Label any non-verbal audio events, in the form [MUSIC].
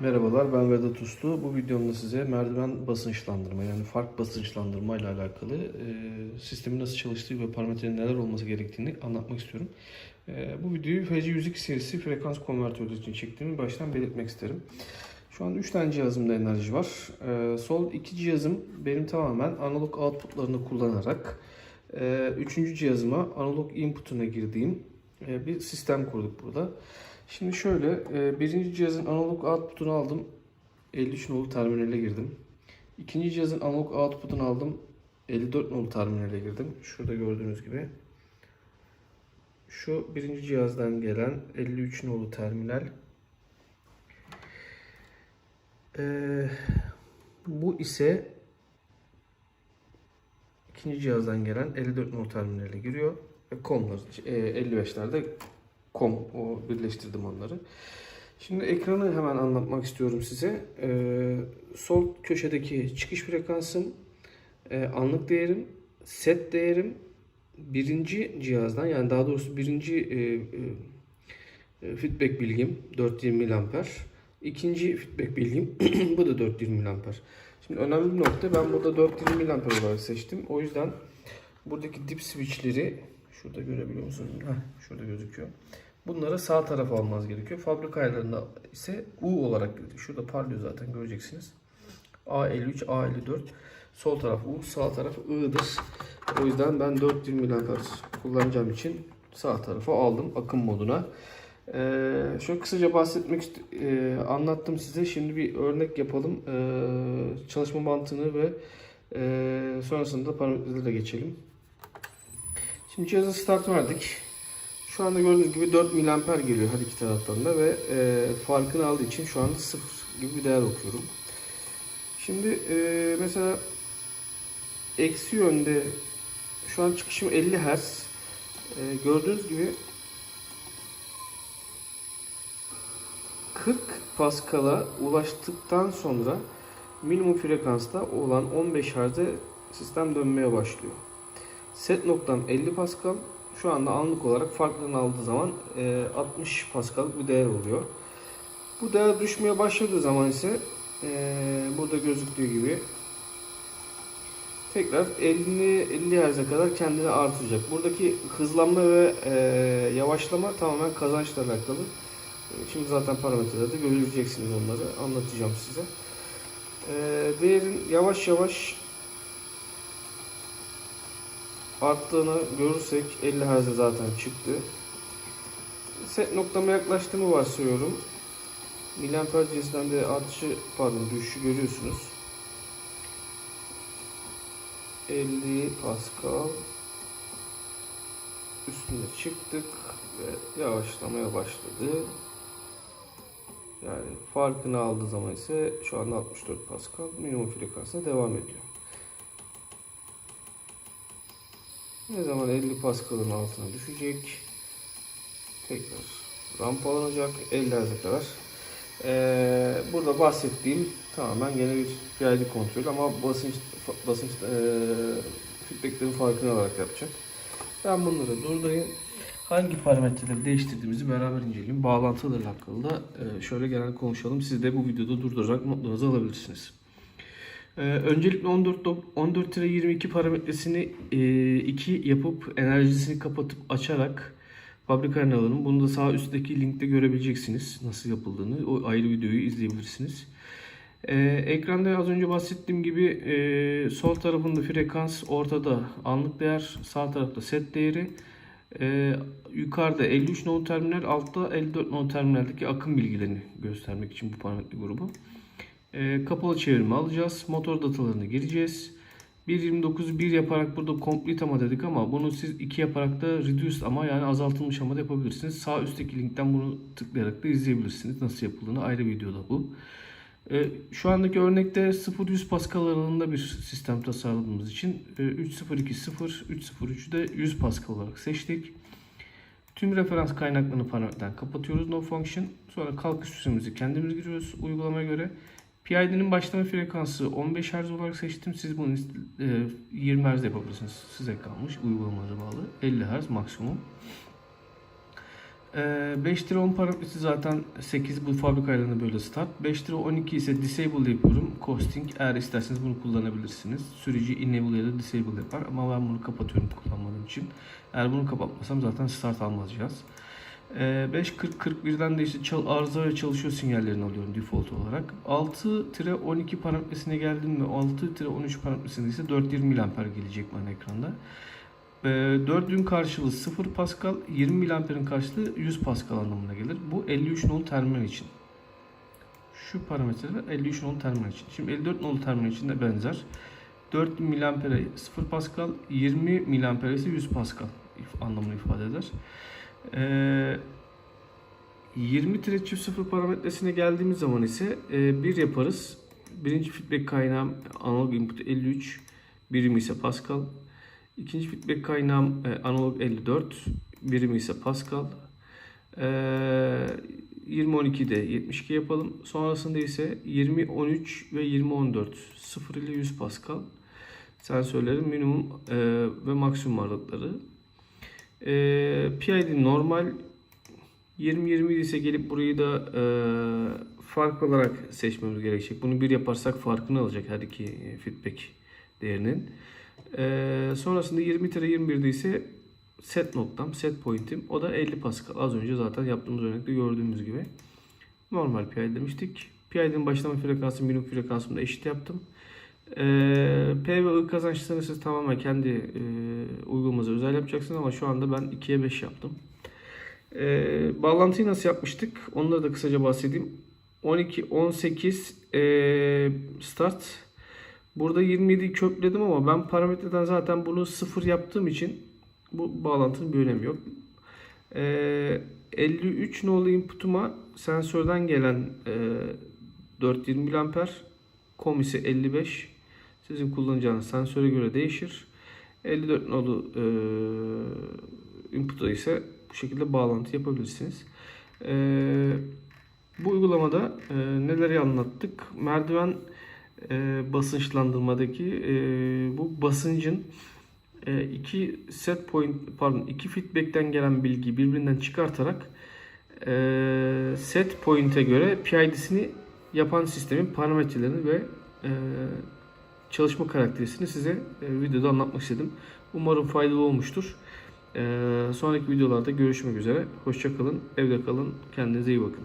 Merhabalar ben Vedat Uslu. Bu videomda size merdiven basınçlandırma yani fark basınçlandırma ile alakalı e, sistemin nasıl çalıştığı ve parametrenin neler olması gerektiğini anlatmak istiyorum. E, bu videoyu FC102 serisi frekans konvertörü için çektiğimi baştan belirtmek isterim. Şu an 3 tane cihazımda enerji var. E, sol iki cihazım benim tamamen analog outputlarını kullanarak e, üçüncü cihazıma analog input'una girdiğim e, bir sistem kurduk burada. Şimdi şöyle, e, birinci cihazın analog output'unu aldım. 53 nolu terminale girdim. İkinci cihazın analog output'unu aldım. 54 nolu terminale girdim. Şurada gördüğünüz gibi. Şu birinci cihazdan gelen 53 nolu terminal. Ee, bu ise ikinci cihazdan gelen 54 nolu terminale giriyor. Ve komlar, e, 55'lerde kom o birleştirdim onları. Şimdi ekranı hemen anlatmak istiyorum size. Ee, sol köşedeki çıkış frekansım, e, anlık değerim, set değerim birinci cihazdan yani daha doğrusu birinci e, e, feedback bilgim 420 mAh. İkinci feedback bilgim [CLEARS THROAT] bu da 420 mAh. Şimdi önemli bir nokta ben burada 420 mAh olarak seçtim. O yüzden buradaki dip switchleri şurada görebiliyor musunuz? Heh, şurada gözüküyor. Bunları sağ tarafa almanız gerekiyor. Fabrika ayarlarında ise U olarak gidiyor. Şurada parlıyor zaten göreceksiniz. A53, A54. Sol taraf U, sağ taraf I'dır. O yüzden ben 420 mAh kullanacağım için sağ tarafa aldım akım moduna. Ee, şöyle kısaca bahsetmek e, anlattım size. Şimdi bir örnek yapalım. Ee, çalışma mantığını ve e, sonrasında parametrelere geçelim. Şimdi cihaza start verdik. Şu anda gördüğünüz gibi 4 mAh geliyor her iki taraftan da ve e, farkını aldığı için şu anda 0 gibi bir değer okuyorum. Şimdi e, mesela eksi yönde şu an çıkışım 50 Hz. E, gördüğünüz gibi 40 Pascal'a ulaştıktan sonra minimum frekansta olan 15 Hz'e sistem dönmeye başlıyor. Set noktam 50 Pascal. Şu anda anlık olarak farklılığını aldığı zaman e, 60 Pascal bir değer oluyor. Bu değer düşmeye başladığı zaman ise e, burada gözüktüğü gibi tekrar 50 50 Hz'e kadar kendini artıracak. Buradaki hızlanma ve e, yavaşlama tamamen kazançla alakalı. E, Şimdi zaten parametrelerde göreceksiniz onları. Anlatacağım size. E, değerin yavaş yavaş arttığını görürsek 50 Hz'e zaten çıktı. Set noktama yaklaştığımı varsayıyorum. Miliamper cinsinden de artışı pardon düşüşü görüyorsunuz. 50 Pascal üstüne çıktık ve yavaşlamaya başladı. Yani farkını aldığı zaman ise şu anda 64 Pascal minimum frekansına devam ediyor. Ne zaman 50 Pascal'ın altına düşecek. Tekrar rampalanacak 50 Hz'e kadar. Ee, burada bahsettiğim tamamen gene bir PID kontrol ama basınç basınç e, feedbacklerin farkını alarak yapacak. Ben bunları durdurayım. Hangi parametreleri değiştirdiğimizi beraber inceleyelim. Bağlantılarla hakkında da e, şöyle genel konuşalım. Siz de bu videoda durdurarak notlarınızı alabilirsiniz. Ee, öncelikle 14 14-22 parametresini 2 yapıp enerjisini kapatıp açarak fabrika alalım. Bunu da sağ üstteki linkte görebileceksiniz nasıl yapıldığını. O ayrı videoyu izleyebilirsiniz. Ee, ekranda az önce bahsettiğim gibi e, sol tarafında frekans, ortada anlık değer, sağ tarafta set değeri. Ee, yukarıda 53 node terminal, altta 54 node terminaldeki akım bilgilerini göstermek için bu parametre grubu. E, kapalı çevirme alacağız. Motor datalarını gireceğiz. 1.29'u 1 yaparak burada complete ama dedik ama bunu siz 2 yaparak da reduced ama yani azaltılmış ama da yapabilirsiniz. Sağ üstteki linkten bunu tıklayarak da izleyebilirsiniz. Nasıl yapıldığını ayrı videoda bu. E, şu andaki örnekte 0-100 Pascal aralığında bir sistem tasarladığımız için e, 3.0.2.0, 3.0.3'ü de 100 Pascal olarak seçtik. Tüm referans kaynaklarını parametreden kapatıyoruz no function. Sonra kalkış süresimizi kendimiz giriyoruz uygulamaya göre. PID'nin başlama frekansı 15 Hz olarak seçtim. Siz bunu e, 20 Hz yapabilirsiniz. Size kalmış uygulamalara bağlı. 50 Hz maksimum. Ee, 5 lira 10 parametresi zaten 8 bu fabrika ayarlarında böyle start. 5 lira 12 ise disable yapıyorum. Costing eğer isterseniz bunu kullanabilirsiniz. Sürücü enable ya da disable yapar ama ben bunu kapatıyorum kullanmadığım için. Eğer bunu kapatmasam zaten start. Ee, 5.40-41'den de işte çal, arıza ve çalışıyor sinyallerini alıyorum default olarak. 6-12 parametresine geldim mi 6-13 parametresinde ise 420 mAh gelecek bana ekranda. Ee, 4'ün karşılığı 0 Pascal, 20 mAh'in karşılığı 100 Pascal anlamına gelir. Bu 53 nolu terminal için. Şu parametreler 53 nolu terminal için. Şimdi 54 nolu terminal için de benzer. 4 mAh'e 0 Pascal, 20 mAh'e ise 100 Pascal anlamını ifade eder. Ee, 20 tire çift sıfır parametresine geldiğimiz zaman ise e, bir yaparız. Birinci feedback kaynağım analog input 53, birimi ise Pascal. İkinci feedback kaynağım e, analog 54, birimi ise Pascal. E, 20-12'de 72 yapalım. Sonrasında ise 20-13 ve 20-14 0 ile 100 Pascal sensörlerin minimum e, ve maksimum aralıkları. E, PID normal 20-20 ise gelip burayı da e, fark olarak seçmemiz gerekecek. Bunu bir yaparsak farkını alacak her iki feedback değerinin. E, sonrasında 20 21'de ise set noktam, set point'im. O da 50 Pascal. Az önce zaten yaptığımız örnekte gördüğümüz gibi. Normal PID demiştik. PID'nin başlama frekansı minimum frekansını da eşit yaptım. E, P ve I kazançlarını siz tamamen kendi e, uygulamanıza özel yapacaksınız ama şu anda ben 2'ye 5 yaptım. Ee, bağlantıyı nasıl yapmıştık? Onları da kısaca bahsedeyim. 12, 18 ee, start. Burada 27'yi kökledim ama ben parametreden zaten bunu sıfır yaptığım için bu bağlantının bir önemi yok. Ee, 53 nolu input'uma sensörden gelen ee, 420 mAh, com ise 55. Sizin kullanacağınız sensöre göre değişir. 54 nolu ee, input'a ise bu şekilde bağlantı yapabilirsiniz. Ee, bu uygulamada e, neleri anlattık? Merdiven e, basınçlandırmadaki e, bu basıncın e, iki set point pardon iki feedback'ten gelen bilgiyi birbirinden çıkartarak e, set point'e göre PID'sini yapan sistemin parametrelerini ve e, çalışma karakterisini size e, videoda anlatmak istedim. Umarım faydalı olmuştur. Ee, sonraki videolarda görüşmek üzere. Hoşçakalın, evde kalın, kendinize iyi bakın.